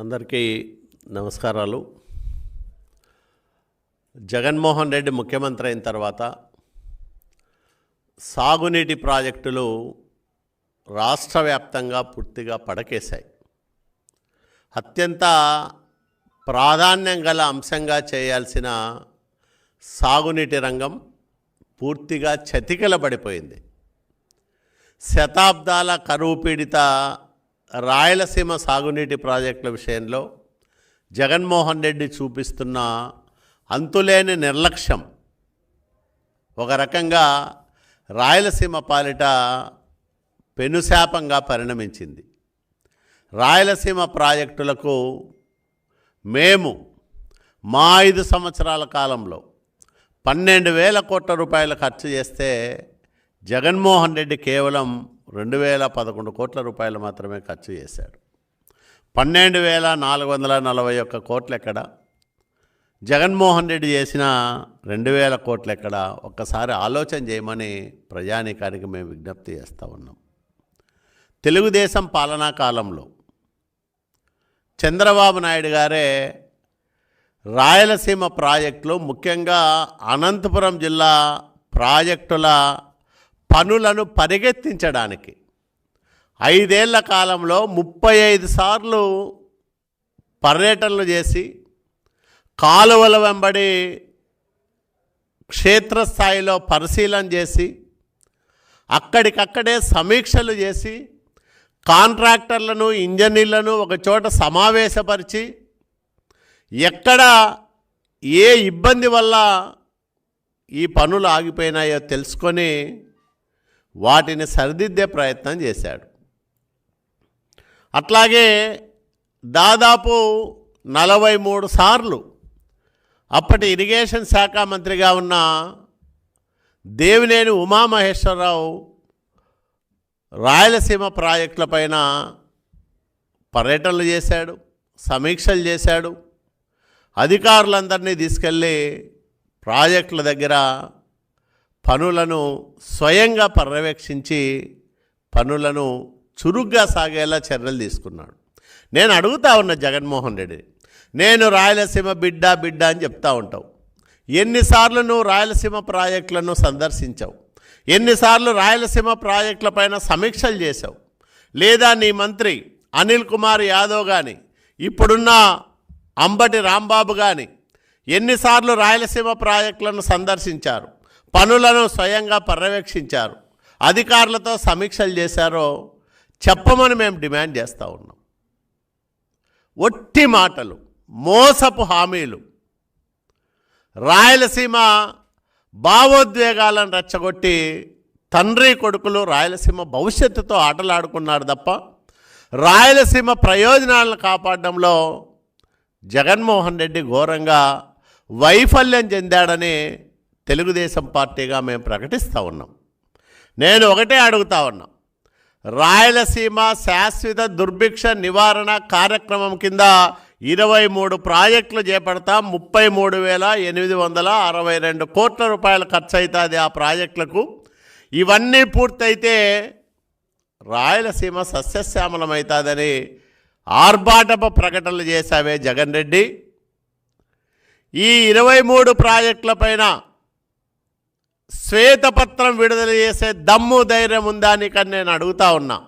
అందరికీ నమస్కారాలు. జగన్మోహన్ రెడ్డి ముఖ్యమంత్రి అయిన తర్వాత సాగునీటి ప్రాజెక్టులు రాష్ట్ర వ్యాప్తంగా పూర్తిగా పడకేశాయి. అత్యంత ప్రాధాన్యం గల అంశంగా చేయాల్సిన సాగునీటి రంగం పూర్తిగా చతికిలబడిపోయింది. శతాబ్దాల కరువు పీడిత రాయలసీమ సాగునీటి ప్రాజెక్టుల విషయంలో జగన్మోహన్ రెడ్డి చూపిస్తున్న అంతులేని నిర్లక్ష్యం. ఒక రకంగా రాయలసీమ పాలిట పెనుశాపంగా పరిణమించింది. రాయలసీమ ప్రాజెక్టులకు మేము మా ఐదు సంవత్సరాల కాలంలో పన్నెండు వేల కోట్ల రూపాయలు ఖర్చు చేస్తే జగన్మోహన్ రెడ్డి కేవలం రెండు వేల పదకొండు కోట్ల రూపాయలు మాత్రమే ఖర్చు చేశాడు. పన్నెండు వేల నాలుగు వందల నలభై ఒక్క కోట్లు ఎక్కడ జగన్మోహన్ రెడ్డి చేసిన రెండు వేల కోట్లు ఎక్కడ ఒక్కసారి ఆలోచన చేయమని ప్రజానీకానికి మేము విజ్ఞప్తి చేస్తూ ఉన్నాం. తెలుగుదేశం పాలనా కాలంలో చంద్రబాబు నాయుడు గారే రాయలసీమ ప్రాజెక్టులో ముఖ్యంగా అనంతపురం జిల్లా ప్రాజెక్టుల పనులను పరిగెత్తించడానికి. ఐదేళ్ళ కాలంలో ముప్పై ఐదు సార్లు పర్యటనలు చేసి కాలువల వెంబడి క్షేత్రస్థాయిలో పరిశీలన చేసి అక్కడికక్కడే సమీక్షలు చేసి కాంట్రాక్టర్లను ఇంజనీర్లను ఒక చోట సమావేశపరిచి ఎక్కడ ఏ ఇబ్బంది వల్ల ఈ పనులు ఆగిపోయినాయో తెలుసుకొని వాటిని సరిదిద్దే ప్రయత్నం చేశాడు. అట్లాగే దాదాపు నలభై మూడు సార్లు అప్పటి ఇరిగేషన్ శాఖ మంత్రిగా ఉన్న దేవినేని ఉమామహేశ్వరరావు రాయలసీమ ప్రాజెక్టులపైన పర్యటనలు చేశాడు సమీక్షలు చేశాడు. అధికారులందరినీ తీసుకెళ్ళి ప్రాజెక్టుల దగ్గర పనులను స్వయంగా పర్యవేక్షించి పనులను చురుగ్గా సాగేలా చర్యలు తీసుకున్నాడు. నేను అడుగుతా ఉన్న జగన్మోహన్ రెడ్డి నేను రాయలసీమ బిడ్డ బిడ్డ అని చెప్తా ఉంటావు. ఎన్నిసార్లు నువ్వు రాయలసీమ ప్రాజెక్టులను సందర్శించావు. ఎన్నిసార్లు రాయలసీమ ప్రాజెక్టులపైన సమీక్షలు చేశావు. లేదా నీ మంత్రి అనిల్ కుమార్ యాదవ్ కానీ ఇప్పుడున్న అంబటి రాంబాబు కానీ ఎన్నిసార్లు రాయలసీమ ప్రాజెక్టులను సందర్శించారు? పనులను స్వయంగా పర్యవేక్షించారు. అధికారులతో సమీక్షలు చేశారో చెప్పమని మేము డిమాండ్ చేస్తూ ఉన్నాం. ఒట్టి మాటలు మోసపు హామీలు రాయలసీమ భావోద్వేగాలను రెచ్చగొట్టి తండ్రి కొడుకులు రాయలసీమ భవిష్యత్తుతో ఆటలాడుకున్నారు తప్ప రాయలసీమ ప్రయోజనాలను కాపాడడంలో జగన్మోహన్ రెడ్డి ఘోరంగా వైఫల్యం చెందాడని తెలుగుదేశం పార్టీగా మేము ప్రకటిస్తూ ఉన్నాం. నేను ఒకటే అడుగుతా ఉన్నా. రాయలసీమ శాశ్వత దుర్భిక్ష నివారణ కార్యక్రమం కింద ఇరవై మూడు ప్రాజెక్టులు చేపడతాం ముప్పై మూడు వేల ఎనిమిది వందల అరవై రెండు కోట్ల రూపాయలు ఖర్చు అవుతుంది ఆ ప్రాజెక్టులకు. ఇవన్నీ పూర్తయితే రాయలసీమ సస్యశ్యామలమవుతుందని ఆర్భాటపు ప్రకటనలు చేశావే జగన్ రెడ్డి. ఈ ఇరవై మూడు ప్రాజెక్టులపైన శ్వేతపత్రం విడుదల చేసే దమ్ము ధైర్యం ఉందా అని నేను అడుగుతా ఉన్నా.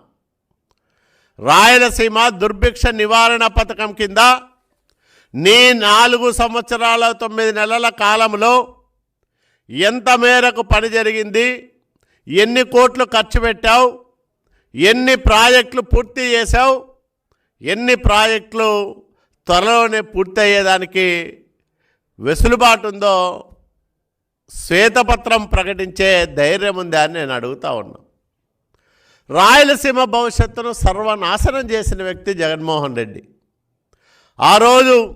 రాయలసీమ దుర్భిక్ష నివారణ పథకం కింద నీ నాలుగు సంవత్సరాల తొమ్మిది నెలల కాలంలో ఎంత మేరకు పని జరిగింది? ఎన్ని కోట్లు ఖర్చు పెట్టావు? ఎన్ని ప్రాజెక్టులు పూర్తి చేశావు? ఎన్ని ప్రాజెక్టులు త్వరలోనే పూర్తయ్యేదానికి వెసులుబాటు ఉందో శ్వేతపత్రం ప్రకటించే ధైర్యం ఉందా అని నేను అడుగుతా ఉన్నా. రాయలసీమ భవిష్యత్తును సర్వనాశనం చేసిన వ్యక్తి జగన్మోహన్ రెడ్డి. ఆ రోజు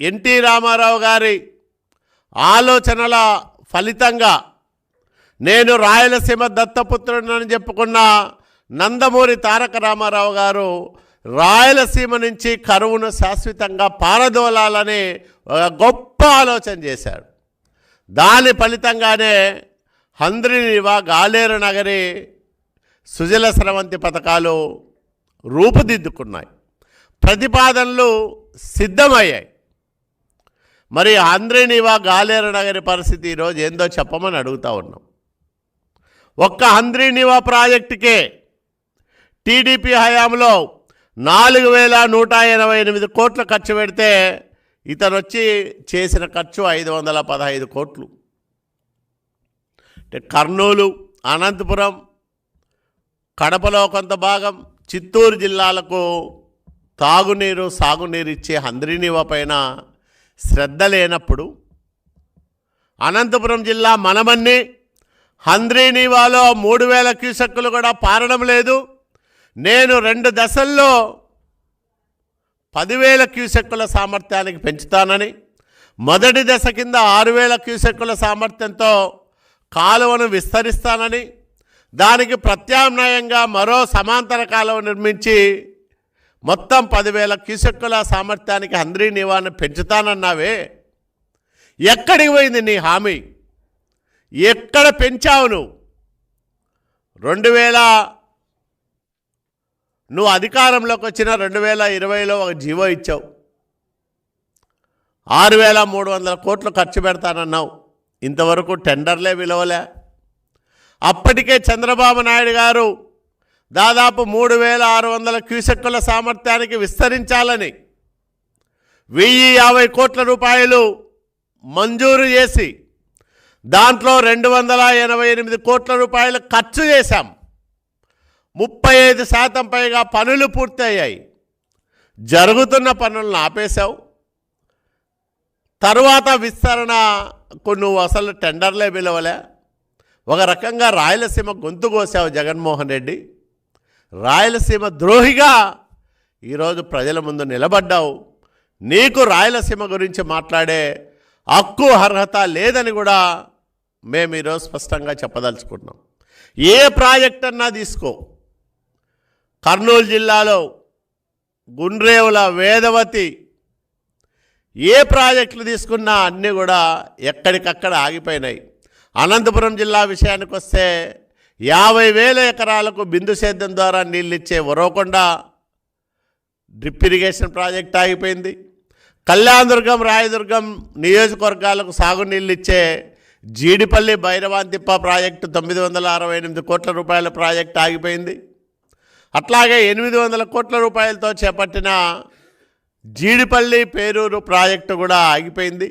ఎన్టీ రామారావు గారి ఆలోచనల ఫలితంగా నేను రాయలసీమ దత్తపుత్రుడని చెప్పుకున్న నందమూరి తారక రామారావు గారు రాయలసీమ నుంచి కరువును శాశ్వతంగా పారదోలాలని ఒక గొప్ప ఆలోచన చేశాడు. దాని ఫలితంగానే హంద్రినివా గాలేరు నగరి సుజల స్రవంతి పథకాలు రూపుదిద్దుకున్నాయి. ప్రతిపాదనలు సిద్ధమయ్యాయి. మరి హంద్రినివ గాలేరు నగరి పరిస్థితి ఈరోజు ఏందో చెప్పమని అడుగుతా ఉన్నాం. ఒక్క హంద్రినివ ప్రాజెక్టుకే టీడీపీ హయాంలో నాలుగు వేల నూట ఎనభై ఎనిమిది కోట్లు ఖర్చు పెడితే ఇతను వచ్చి చేసిన ఖర్చు ఐదు వందల పదహైదు కోట్లు. అంటే కర్నూలు అనంతపురం కడపలో కొంత భాగం చిత్తూరు జిల్లాలకు తాగునీరు సాగునీరు ఇచ్చే హంద్రీనివ పైన శ్రద్ధ లేనప్పుడు అనంతపురం జిల్లా మనమన్ని హంద్రీనివాలో మూడు వేల క్యూసెక్కులు కూడా పారడం లేదు. నేను రెండు దశల్లో పదివేల క్యూసెక్కుల సామర్థ్యానికి పెంచుతానని మొదటి దశ కింద ఆరు వేల క్యూసెక్కుల సామర్థ్యంతో కాలువను విస్తరిస్తానని దానికి ప్రత్యామ్నాయంగా మరో సమాంతర కాలువ నిర్మించి మొత్తం పదివేల క్యూసెక్కుల సామర్థ్యానికి హంద్రీ నివారణ పెంచుతానన్నావే. ఎక్కడికి పోయింది నీ హామీ? ఎక్కడ పెంచావు నువ్వు? రెండు వేల నువ్వు అధికారంలోకి వచ్చిన రెండు వేల ఇరవైలో ఒక జీవో ఇచ్చావు. ఆరు వేల మూడు వందల కోట్లు ఖర్చు పెడతానన్నావు. ఇంతవరకు టెండర్లే విలువలే. అప్పటికే చంద్రబాబు నాయుడు గారు దాదాపు మూడు వేల ఆరు వందల క్యూసెక్కుల సామర్థ్యానికి విస్తరించాలని వెయ్యి యాభై కోట్ల రూపాయలు మంజూరు చేసి దాంట్లో రెండు వందల ఎనభై ఎనిమిది కోట్ల రూపాయలు ఖర్చు చేశాం. ముప్పై ఐదు శాతం పైగా పనులు పూర్తయ్యాయి. జరుగుతున్న పనులను ఆపేశావు. తరువాత విస్తరణ కొన్ని అసలు టెండర్లే పిలవలే. ఒక రకంగా రాయలసీమ గొంతు కోసావు జగన్మోహన్ రెడ్డి. రాయలసీమ ద్రోహిగా ఈరోజు ప్రజల ముందు నిలబడ్డావు. నీకు రాయలసీమ గురించి మాట్లాడే హక్కు అర్హత లేదని కూడా మేము ఈరోజు స్పష్టంగా చెప్పదలుచుకుంటున్నాం ఏ ప్రాజెక్ట్ అన్నా తీసుకో. కర్నూలు జిల్లాలో గుండ్రేవుల వేదవతి ఏ ప్రాజెక్టులు తీసుకున్నా అన్నీ కూడా ఎక్కడికక్కడ ఆగిపోయినాయి. అనంతపురం జిల్లా విషయానికి వస్తే యాభై వేల ఎకరాలకు బిందు సేద్యం ద్వారా నీళ్ళిచ్చే ఉరవకొండ డ్రిప్ ఇరిగేషన్ ప్రాజెక్ట్ ఆగిపోయింది. కళ్యాణదుర్గం రాయదుర్గం నియోజకవర్గాలకు సాగునీళ్ళిచ్చే జీడిపల్లి భైరవాంతిప్ప ప్రాజెక్టు తొమ్మిది వందల అరవై ఎనిమిది కోట్ల రూపాయల ప్రాజెక్ట్ ఆగిపోయింది. అట్లాగే ఎనిమిది వందల కోట్ల రూపాయలతో చేపట్టిన జీడిపల్లి పేరూరు ప్రాజెక్టు కూడా ఆగిపోయింది.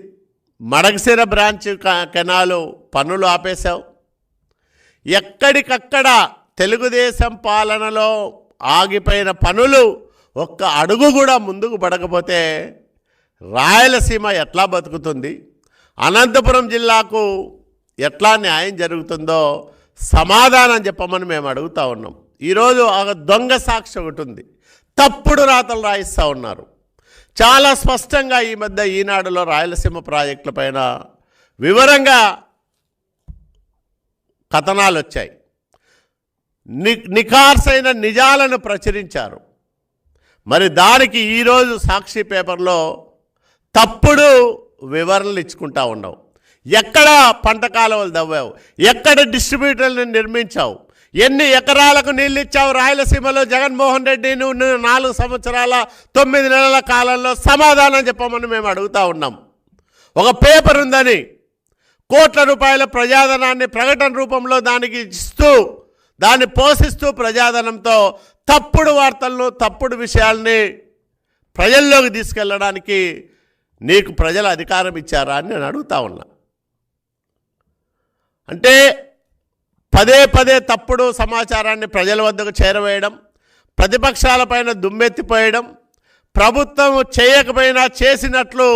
మడగసిర బ్రాంచ్ కెనాలు పనులు ఆపేశావు. ఎక్కడికక్కడ తెలుగుదేశం పాలనలో ఆగిపోయిన పనులు ఒక్క అడుగు కూడా ముందుకు పడకపోతే రాయలసీమ ఎట్లా బతుకుతుంది? అనంతపురం జిల్లాకు ఎట్లా న్యాయం జరుగుతుందో సమాధానం చెప్పమని మేము అడుగుతా ఉన్నాం. ఈరోజు ఒక దొంగ సాక్షి ఒకటి ఉంది. తప్పుడు రాతలు రాయిస్తూ ఉన్నారు. చాలా స్పష్టంగా ఈ మధ్య ఈనాడులో రాయలసీమ ప్రాజెక్టుల పైన వివరంగా కథనాలు వచ్చాయి. ని నిఖార్సైన నిజాలను ప్రచురించారు. మరి దానికి ఈరోజు సాక్షి పేపర్లో తప్పుడు వివరణలు ఇచ్చుకుంటా ఉన్నావు. ఎక్కడ పంట కాలువలు దవ్వావు? ఎక్కడ డిస్ట్రిబ్యూటర్లను నిర్మించావు? ఎన్ని ఎకరాలకు నీళ్ళు ఇచ్చావు రాయలసీమలో జగన్మోహన్ రెడ్డి? నువ్వు నాలుగు సంవత్సరాల తొమ్మిది నెలల కాలంలో సమాధానం చెప్పమని మేము అడుగుతా ఉన్నాం. ఒక పేపర్ ఉందని. కోట్ల రూపాయల ప్రజాధనాన్ని ప్రకటన రూపంలో దానికి ఇస్తూ దాన్ని పోషిస్తూ ప్రజాధనంతో తప్పుడు వార్తలను తప్పుడు విషయాల్ని ప్రజల్లోకి తీసుకెళ్ళడానికి నీకు ప్రజలు అధికారం ఇచ్చారా అని నేను అడుగుతా ఉన్నా. అంటే పదే పదే తప్పుడు సమాచారాన్ని ప్రజల వద్దకు చేరవేయడం ప్రతిపక్షాలపైన దుమ్మెత్తిపోయడం ప్రభుత్వం చేయకపోయినా చేసినట్లు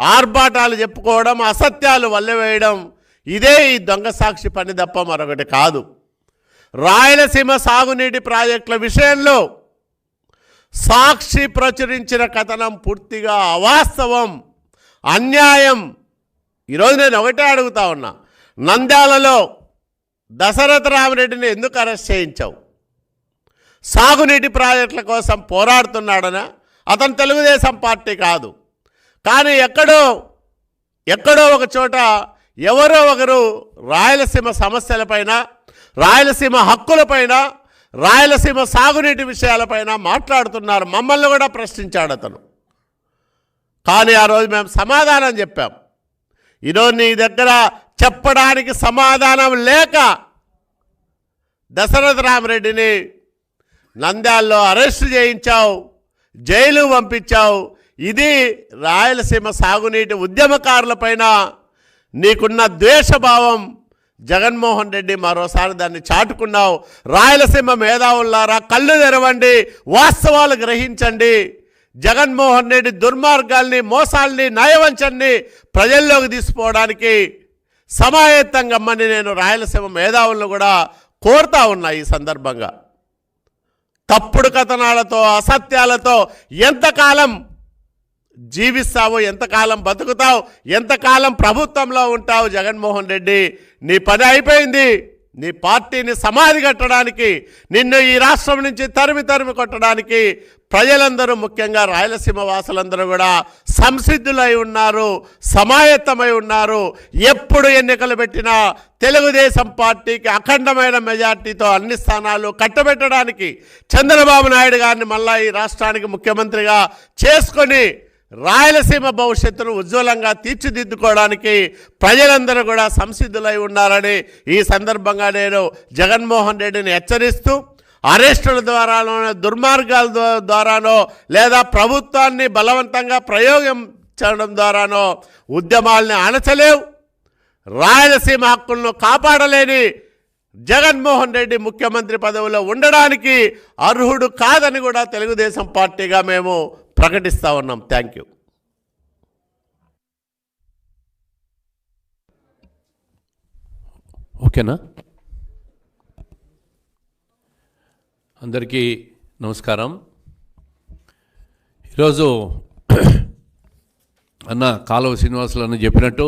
ఆర్భాటాలు చెప్పుకోవడం అసత్యాలు వల్లవేయడం ఇదే ఈ దొంగ సాక్షి పని తప్ప మరొకటి కాదు. రాయలసీమ సాగునీటి ప్రాజెక్టుల విషయంలో సాక్షి ప్రచురించిన కథనం పూర్తిగా అవాస్తవం అన్యాయం. ఈరోజు నేను ఒకటే అడుగుతా ఉన్నా. నంద్యాలలో దశరథ రామరెడ్డిని ఎందుకు అరెస్ట్ చేయించావు? సాగునీటి ప్రాజెక్టుల కోసం పోరాడుతున్నాడనా? అతను తెలుగుదేశం పార్టీ కాదు. కానీ ఎక్కడో ఎక్కడో ఒక చోట ఎవరో ఒకరు రాయలసీమ సమస్యలపైన రాయలసీమ హక్కులపైన రాయలసీమ సాగునీటి విషయాలపైన మాట్లాడుతున్నారు. మమ్మల్ని కూడా ప్రశ్నించాడు అతను. కానీ ఆ రోజు మేము సమాధానం చెప్పాం. ఈరోజు నీ దగ్గర చెప్పడానికి సమాధానం లేక దశరథ రామరెడ్డిని నంద్యాల్లో అరెస్ట్ చేయించావు జైలు పంపించావు. ఇది రాయలసీమ సాగునీటి ఉద్యమకారులపైన నీకున్న ద్వేషభావం. జగన్మోహన్ రెడ్డి మరోసారి దాన్ని చాటుకున్నావు. రాయలసీమ మేధావులారా కళ్ళు తెరవండి వాస్తవాలు గ్రహించండి. జగన్మోహన్ రెడ్డి దుర్మార్గాల్ని మోసాల్ని నయవంచల్ని ప్రజల్లోకి తీసుకోవడానికి సమాయత్తంగా అమ్మని నేను రాయలసీమ మేధావులను కూడా కోరుతా ఉన్నా ఈ సందర్భంగా. తప్పుడు కథనాలతో అసత్యాలతో ఎంతకాలం జీవిస్తావు ఎంతకాలం బతుకుతావు ఎంతకాలం ప్రభుత్వంలో ఉంటావు జగన్మోహన్ రెడ్డి? నీ పని అయిపోయింది. నీ పార్టీని సమాధి కట్టడానికి నిన్ను ఈ రాష్ట్రం నుంచి తరిమి తరిమి కొట్టడానికి ప్రజలందరూ ముఖ్యంగా రాయలసీమ వాసులందరూ కూడా సంసిద్ధులై ఉన్నారు సమాయత్తమై ఉన్నారు. ఎప్పుడు ఎన్నికలు పెట్టినా తెలుగుదేశం పార్టీకి అఖండమైన మెజార్టీతో అన్ని స్థానాలు కట్టబెట్టడానికి చంద్రబాబు నాయుడు గారిని మళ్ళా ఈ రాష్ట్రానికి ముఖ్యమంత్రిగా చేసుకొని రాయలసీమ భవిష్యత్తును ఉజ్వలంగా తీర్చిదిద్దుకోవడానికి ప్రజలందరూ కూడా సంసిద్ధులై ఉన్నారని ఈ సందర్భంగా నేను జగన్మోహన్ రెడ్డిని హెచ్చరిస్తూ అరెస్టుల ద్వారానో దుర్మార్గాల ద్వారానో లేదా ప్రభుత్వాన్ని బలవంతంగా ప్రయోగించడం ద్వారానో ఉద్యమాల్ని అణచలేవు. రాయలసీమ హక్కులను కాపాడలేని జగన్మోహన్ రెడ్డి ముఖ్యమంత్రి పదవిలో ఉండడానికి అర్హుడు కాదని కూడా తెలుగుదేశం పార్టీగా మేము ప్రకటిస్తా ఉన్నాం. థ్యాంక్ యూ ఓకేనా? అందరికీ నమస్కారం. ఈరోజు అన్న కాలువ శ్రీనివాసులు అన్న చెప్పినట్టు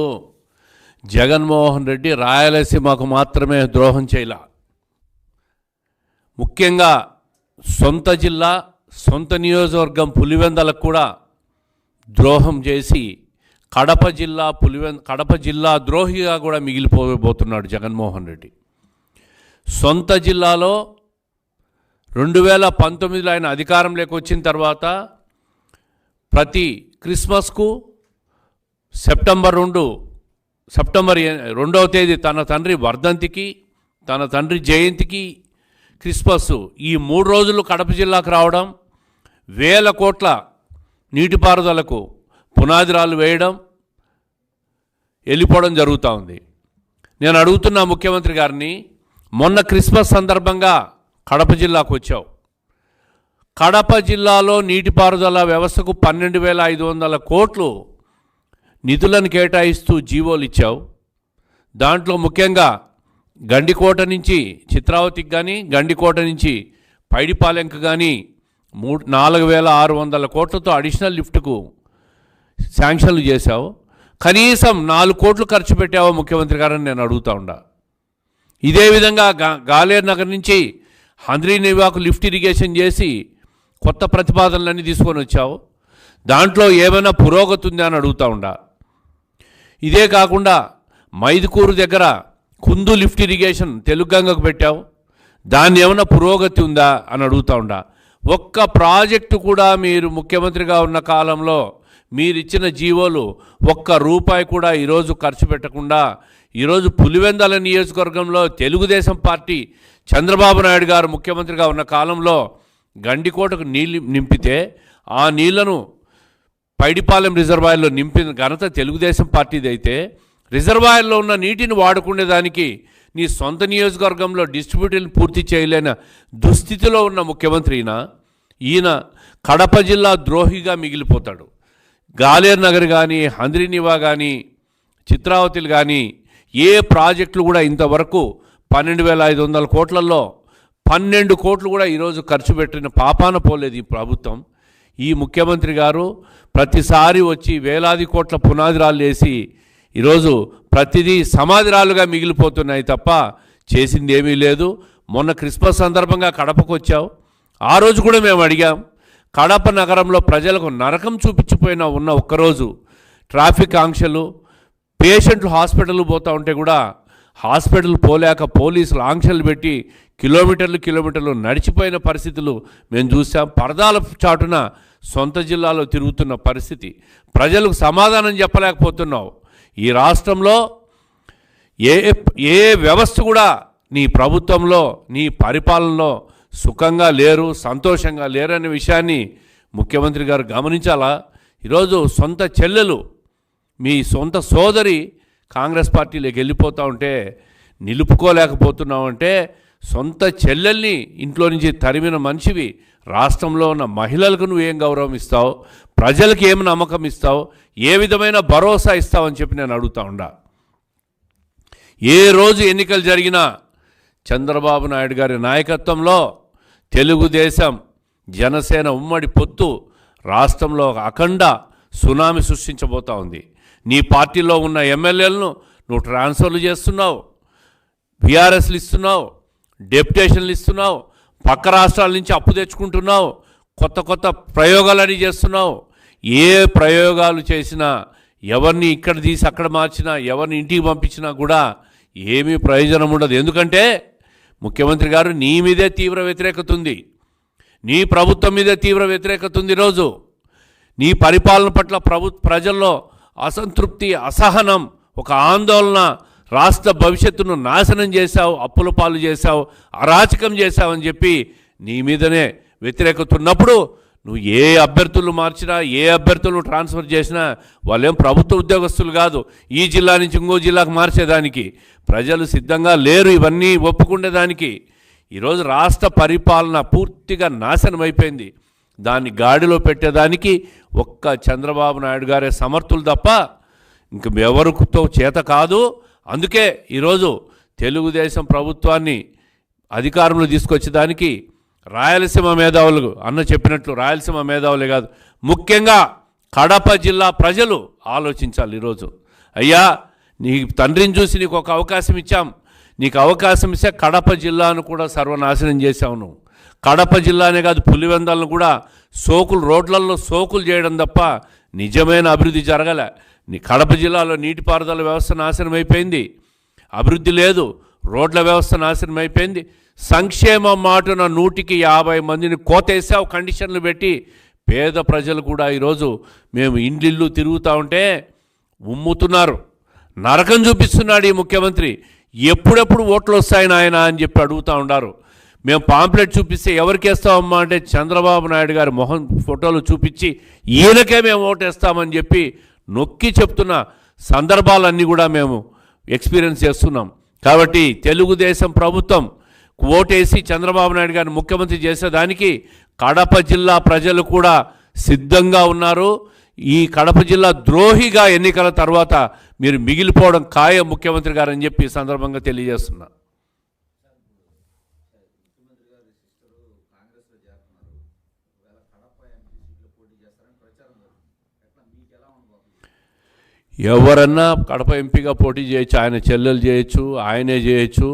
జగన్మోహన్ రెడ్డి రాయలసీమకు మాత్రమే ద్రోహం చేయాల. ముఖ్యంగా సొంత జిల్లా సొంత నియోజకవర్గం పులివెందలకు కూడా ద్రోహం చేసి కడప జిల్లా పులివెం కడప జిల్లా ద్రోహిగా కూడా మిగిలిపోబోతున్నాడు జగన్మోహన్ రెడ్డి. సొంత జిల్లాలో రెండు వేల పంతొమ్మిదిలో ఆయన అధికారంలోకి వచ్చిన తర్వాత ప్రతి క్రిస్మస్కు సెప్టెంబర్ రెండు సెప్టెంబర్ రెండవ తేదీ తన తండ్రి వర్ధంతికి తన తండ్రి జయంతికి క్రిస్మస్ ఈ మూడు రోజులు కడప జిల్లాకు రావడం వేల కోట్ల నీటిపారుదలకు పునాదిరాలు వేయడం వెళ్ళిపోవడం జరుగుతూ ఉంది. నేను అడుగుతున్నా ముఖ్యమంత్రి గారిని మొన్న క్రిస్మస్ సందర్భంగా కడప జిల్లాకు వచ్చావు. కడప జిల్లాలో నీటిపారుదల వ్యవస్థకు పన్నెండు వేల ఐదు వందల కోట్లు నిధులను కేటాయిస్తూ జీవోలు ఇచ్చావు. దాంట్లో ముఖ్యంగా గండికోట నుంచి చిత్రావతికి కానీ గండికోట నుంచి పైడిపాలెంకు కానీ మూడు నాలుగు వేల ఆరు వందల కోట్లతో అడిషనల్ లిఫ్ట్కు శాంక్షన్లు చేశావు. కనీసం నాలుగు కోట్లు ఖర్చు పెట్టావో ముఖ్యమంత్రి గారని నేను అడుగుతా ఉండా. ఇదే విధంగా గా గాలేరు నగర్ నుంచి హంద్రీ నివాకు లిఫ్ట్ ఇరిగేషన్ చేసి కొత్త ప్రతిపాదనలన్నీ తీసుకొని వచ్చావు. దాంట్లో ఏమైనా పురోగతి ఉందా అని అడుగుతా ఉండా. ఇదే కాకుండా మైదుకూరు దగ్గర కుందు లిఫ్ట్ ఇరిగేషన్ తెలుగంగకు పెట్టావు. దాన్ని ఏమైనా పురోగతి ఉందా అని అడుగుతా ఉండా. ఒక్క ప్రాజెక్టు కూడా మీరు ముఖ్యమంత్రిగా ఉన్న కాలంలో మీరిచ్చిన జీవోలు ఒక్క రూపాయి కూడా ఈరోజు ఖర్చు పెట్టకుండా ఈరోజు పులివెందల నియోజకవర్గంలో తెలుగుదేశం పార్టీ చంద్రబాబు నాయుడు గారు ముఖ్యమంత్రిగా ఉన్న కాలంలో గండికోటకు నీళ్ళు నింపితే ఆ నీళ్ళను పైడిపాలెం రిజర్వాయర్లో నింపిన ఘనత తెలుగుదేశం పార్టీది అయితే రిజర్వాయర్లో ఉన్న నీటిని వాడుకునేదానికి నీ సొంత నియోజకవర్గంలో డిస్ట్రిబ్యూటర్ని పూర్తి చేయలేని దుస్థితిలో ఉన్న ముఖ్యమంత్రి ఈయన ఈయన కడప జిల్లా ద్రోహిగా మిగిలిపోతాడు. గాలేరు నగర్ కానీ హంద్రినివా కానీ చిత్రావతిలు కానీ ఏ ప్రాజెక్టులు కూడా ఇంతవరకు పన్నెండు వేల ఐదు వందల కోట్లలో పన్నెండు కోట్లు కూడా ఈరోజు ఖర్చు పెట్టిన పాపాన పోలేదు ఈ ప్రభుత్వం. ఈ ముఖ్యమంత్రి గారు ప్రతిసారి వచ్చి వేలాది కోట్ల పునాదిరాలు వేసి ఈరోజు ప్రతిదీ సమాధిరాలుగా మిగిలిపోతున్నాయి తప్ప చేసింది ఏమీ లేదు. మొన్న క్రిస్మస్ సందర్భంగా కడపకు వచ్చావు. ఆ రోజు కూడా మేము అడిగాం. కడప నగరంలో ప్రజలకు నరకం చూపించిపోయిన ఉన్న ఒక్కరోజు ట్రాఫిక్ ఆంక్షలు పేషెంట్లు హాస్పిటల్ పోతూ ఉంటే కూడా హాస్పిటల్ పోలేక పోలీసులు ఆంక్షలు పెట్టి కిలోమీటర్లు కిలోమీటర్లు నడిచిపోయిన పరిస్థితులు మేము చూసాం పరదాల చాటున సొంత జిల్లాలో తిరుగుతున్న పరిస్థితి. ప్రజలకు సమాధానం చెప్పలేకపోతున్నావు. ఈ రాష్ట్రంలో ఏ ఏ వ్యవస్థ కూడా నీ ప్రభుత్వంలో నీ పరిపాలనలో సుఖంగా లేరు సంతోషంగా లేరనే విషయాన్ని ముఖ్యమంత్రి గారు గమనించాలా? ఈరోజు సొంత చెల్లెలు మీ సొంత సోదరి కాంగ్రెస్ పార్టీలోకి వెళ్ళిపోతా ఉంటే నిలుపుకోలేకపోతున్నామంటే సొంత చెల్లెల్ని ఇంట్లో నుంచి తరిమిన మనిషివి రాష్ట్రంలో ఉన్న మహిళలకు నువ్వేం గౌరవం ఇస్తావు? ప్రజలకు ఏం నమ్మకం ఇస్తావు? ఏ విధమైన భరోసా ఇస్తావని చెప్పి నేను అడుగుతా ఉండా. ఏ రోజు ఎన్నికలు జరిగినా చంద్రబాబు నాయుడు గారి నాయకత్వంలో తెలుగుదేశం జనసేన ఉమ్మడి పొత్తు రాష్ట్రంలో ఒక అఖండ సునామీ సృష్టించబోతా ఉంది. నీ పార్టీలో ఉన్న ఎమ్మెల్యేలను నువ్వు ట్రాన్స్ఫర్లు చేస్తున్నావు బీఆర్ఎస్లు ఇస్తున్నావు డెప్యుటేషన్లు ఇస్తున్నావు పక్క రాష్ట్రాల నుంచి అప్పు తెచ్చుకుంటున్నావు కొత్త కొత్త ప్రయోగాలని చేస్తున్నావు. ఏ ప్రయోగాలు చేసినా ఎవరిని ఇక్కడ తీసి అక్కడ మార్చినా ఎవరిని ఇంటికి పంపించినా కూడా ఏమీ ప్రయోజనం ఉండదు. ఎందుకంటే ముఖ్యమంత్రి గారు నీ మీదే తీవ్ర వ్యతిరేకత ఉంది నీ ప్రభుత్వం మీదే తీవ్ర వ్యతిరేకత ఉంది ఈరోజు నీ పరిపాలన పట్ల ప్రభు ప్రజల్లో అసంతృప్తి అసహనం ఒక ఆందోళన రాష్ట్ర భవిష్యత్తును నాశనం చేశావు అప్పుల పాలు చేశావు అరాచకం చేశావని చెప్పి నీ మీదనే వ్యతిరేకత ఉన్నప్పుడు నువ్వు ఏ అభ్యర్థులు మార్చినా ఏ అభ్యర్థులు ట్రాన్స్ఫర్ చేసినా వాళ్ళేం ప్రభుత్వ ఉద్యోగస్తులు కాదు. ఈ జిల్లా నుంచి ఇంకో జిల్లాకు మార్చేదానికి. ప్రజలు సిద్ధంగా లేరు ఇవన్నీ ఒప్పుకునేదానికి ఈరోజు రాష్ట్ర పరిపాలన పూర్తిగా నాశనం అయిపోయింది. దాన్ని గాడిలో పెట్టేదానికి ఒక్క చంద్రబాబు నాయుడు గారే సమర్థులు తప్ప ఇంక ఎవరితో చేత కాదు. అందుకే ఈరోజు తెలుగుదేశం ప్రభుత్వాన్ని అధికారంలో తీసుకొచ్చేదానికి రాయలసీమ మేధావులు అన్న చెప్పినట్లు రాయలసీమ మేధావులే కాదు ముఖ్యంగా కడప జిల్లా ప్రజలు ఆలోచించాలి ఈరోజు. అయ్యా నీ తండ్రిని చూసి నీకు ఒక అవకాశం ఇచ్చాం. నీకు అవకాశం ఇస్తే కడప జిల్లాను కూడా సర్వనాశనం చేశావు నువ్వు. కడప జిల్లానే కాదు పులివెందలను కూడా సోకులు రోడ్లలో సోకులు చేయడం తప్ప నిజమైన అభివృద్ధి జరగలే. నీ కడప జిల్లాలో నీటిపారుదల వ్యవస్థ నాశనం అయిపోయింది అభివృద్ధి లేదు రోడ్ల వ్యవస్థ నాశనం అయిపోయింది సంక్షేమ మాటున నూటికి యాభై మందిని కోతేసావు కండిషన్లు పెట్టి. పేద ప్రజలు కూడా ఈరోజు మేము ఇండ్లిల్లు తిరుగుతూ ఉంటే ఉమ్ముతున్నారు. నరకం చూపిస్తున్నాడు ఈ ముఖ్యమంత్రి. ఎప్పుడెప్పుడు ఓట్లు వస్తాయి నాయన అని చెప్పి అడుగుతూ ఉన్నారు మేము పాంప్లెట్ చూపిస్తే ఎవరికి వేస్తామమ్మా అంటే చంద్రబాబు నాయుడు గారి మొహం ఫోటోలు చూపించి ఈయనకే మేము ఓటేస్తామని చెప్పి నొక్కి చెప్తున్న సందర్భాలన్నీ కూడా మేము ఎక్స్పీరియన్స్ చేస్తున్నాం. కాబట్టి తెలుగుదేశం ప్రభుత్వం ఓటేసి చంద్రబాబు నాయుడు గారిని ముఖ్యమంత్రి చేసేదానికి కడప జిల్లా ప్రజలు కూడా సిద్ధంగా ఉన్నారు. ఈ కడప జిల్లా ద్రోహిగా ఎన్నికల తర్వాత మీరు మిగిలిపోవడం ఖాయం ముఖ్యమంత్రి గారు అని చెప్పి సందర్భంగా తెలియజేస్తున్నా. ఎవరన్నా కడప ఎంపీగా పోటీ చేయొచ్చు ఆయన చెల్లెలు చేయొచ్చు ఆయనే చేయొచ్చు.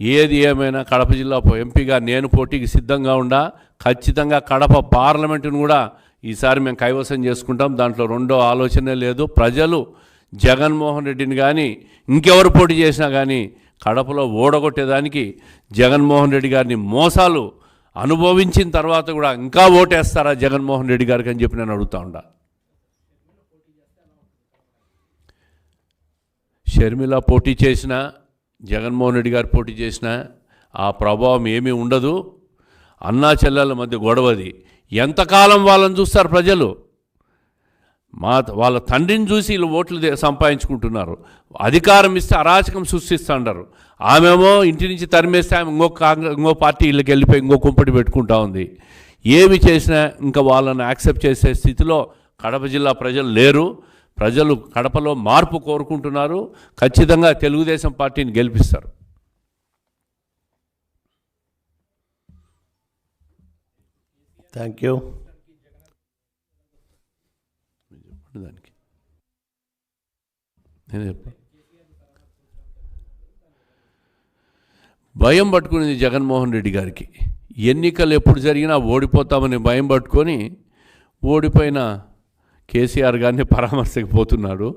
ఏది ఏమైనా కడప జిల్లా ఎంపీగా నేను పోటీకి సిద్ధంగా ఉండా ఖచ్చితంగా కడప పార్లమెంటును కూడా ఈసారి మేము కైవసం చేసుకుంటాం. దాంట్లో రెండో ఆలోచనే లేదు. ప్రజలు జగన్మోహన్ రెడ్డిని కానీ ఇంకెవరు పోటీ చేసినా కానీ కడపలో ఓడగొట్టేదానికి జగన్మోహన్ రెడ్డి గారిని మోసాలు అనుభవించిన తర్వాత కూడా ఇంకా ఓటేస్తారా జగన్మోహన్ రెడ్డి గారికి అని చెప్పి నేను అడుగుతా ఉండా. షర్మిల పోటీ చేసినా జగన్మోహన్ రెడ్డి గారు పోటీ చేసిన ఆ ప్రభావం ఏమీ ఉండదు. అన్నా చెల్లెల మధ్య గొడవది. ఎంతకాలం వాళ్ళని చూస్తారు ప్రజలు? మా వాళ్ళ తండ్రిని చూసి వీళ్ళు ఓట్లు సంపాదించుకుంటున్నారు. అధికారం ఇస్తే అరాచకం సృష్టిస్తుంటారు. ఆమెమో ఇంటి నుంచి తరిమేస్తే ఆమె ఇంకో కాంగ్రెస్ ఇంకో పార్టీ ఇళ్ళకి వెళ్ళిపోయి ఇంకో కుంపటి పెట్టుకుంటా ఉంది. ఏమి చేసినా ఇంకా వాళ్ళని యాక్సెప్ట్ చేసే స్థితిలో కడప జిల్లా ప్రజలు లేరు. ప్రజలు కడపలో మార్పు కోరుకుంటున్నారు. ఖచ్చితంగా తెలుగుదేశం పార్టీని గెలిపిస్తారు. థ్యాంక్ యూ దానికి నేను భయం పట్టుకునేది జగన్మోహన్ రెడ్డి గారికి. ఎన్నికలు ఎప్పుడు జరిగినా ఓడిపోతామని భయం పట్టుకొని ఓడిపోయిన కేసీఆర్ గారిని పరామర్శకు పోతున్నాడు.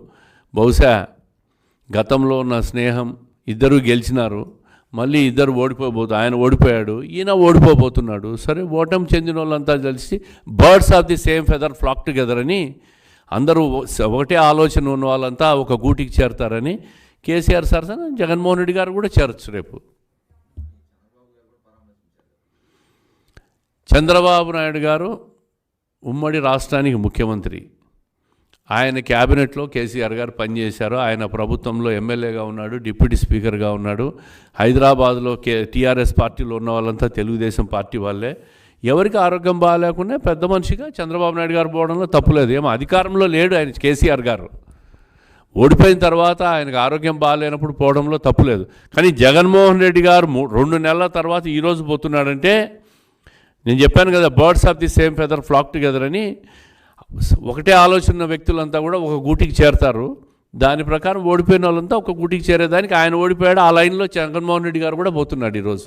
బహుశా గతంలో ఉన్న స్నేహం ఇద్దరూ గెలిచినారు. మళ్ళీ ఇద్దరు ఓడిపోబోతు ఆయన ఓడిపోయాడు ఈయన ఓడిపోబోతున్నాడు. సరే ఓటమి చెందిన వాళ్ళంతా కలిసి birds of the same feather flock together అని అందరూ ఒకటే ఆలోచన ఉన్న వాళ్ళంతా ఒక గూటికి చేరతారని కేసీఆర్ సార్ సార్ జగన్మోహన్ రెడ్డి గారు కూడా చేరచ్చు రేపు. చంద్రబాబు నాయుడు గారు ఉమ్మడి రాష్ట్రానికి ముఖ్యమంత్రి. ఆయన క్యాబినెట్లో కేసీఆర్ గారు పనిచేశారు. ఆయన ప్రభుత్వంలో ఎమ్మెల్యేగా ఉన్నాడు డిప్యూటీ స్పీకర్గా ఉన్నాడు. హైదరాబాద్లో కే టీఆర్ఎస్ పార్టీలో ఉన్న వాళ్ళంతా తెలుగుదేశం పార్టీ వాళ్ళే. ఎవరికి ఆరోగ్యం బాగాలేకుండా పెద్ద మనిషిగా చంద్రబాబు నాయుడు గారు పోవడంలో తప్పులేదు ఏమో అధికారంలో లేడు ఆయన కేసీఆర్ గారు. ఓడిపోయిన తర్వాత ఆయనకు ఆరోగ్యం బాగాలేనప్పుడు పోవడంలో తప్పులేదు కానీ జగన్మోహన్ రెడ్డి గారు మూ- రెండు నెలల తర్వాత ఈరోజు పోతున్నాడంటే నేను చెప్పాను కదా birds of the same feather flock together అని. ఒకటే ఆలోచన వ్యక్తులంతా కూడా ఒక గూటికి చేరతారు. దాని ప్రకారం ఓడిపోయిన వాళ్ళంతా ఒక గూటికి చేరేదానికి ఆయన ఓడిపోయాడు. ఆ లైన్లో జగన్మోహన్ రెడ్డి గారు కూడా పోతున్నాడు ఈరోజు.